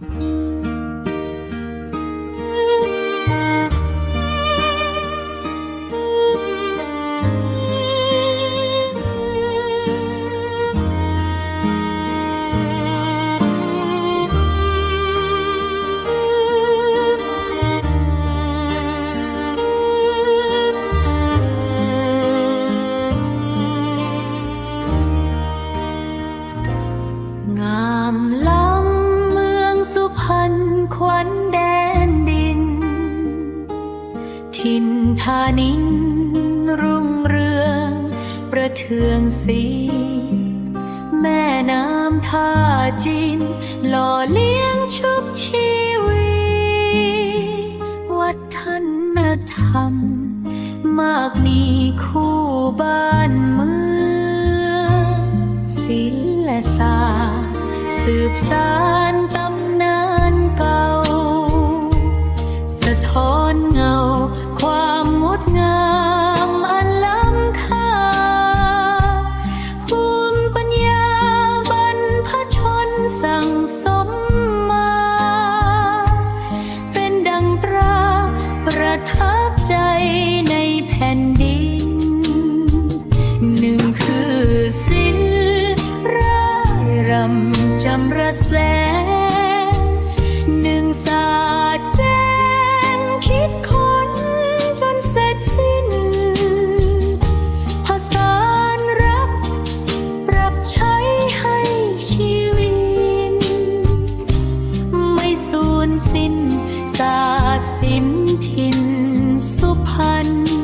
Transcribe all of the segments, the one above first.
งา ทินทานินรุ่งเรือง ประเทืองสี แม่น้ำท่าจีนหล่อเลี้ยงชุบชีวีวัฒนธรรม มากมีคู่บ้านเมืองศิลศาสตร์สืบสาน ใจในแผ่นดิน หนึ่งคือศิลร่ายรำจำระแสงหนึ่งศาสตร์แจ้งคิดค้นจนเสร็จสิ้นผสานรับ ปรับใช้ให้ชีวิต ไม่สูญสิ้นศาสตร์ศิลป์ถิ่น สุพรรณ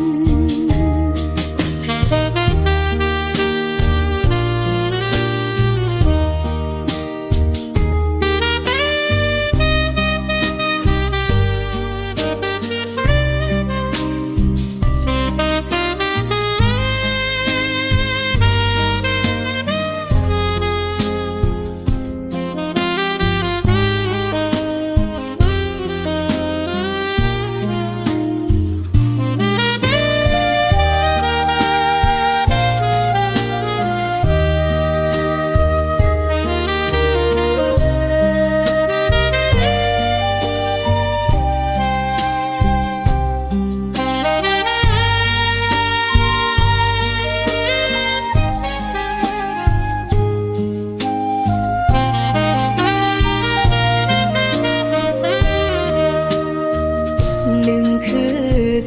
หนึ่งคือ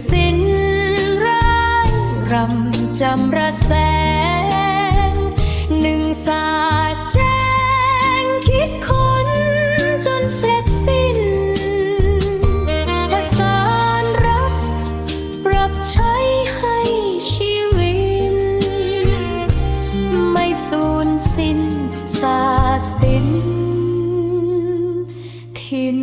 สิ้นร้ายรำจำระแสงหนึ่งศาสแจ้งคิดค้นจนเสร็จสิ้นภผสารรับปรับใช้ให้ชีวิต ไม่สูญสิ้นศาสตินทิน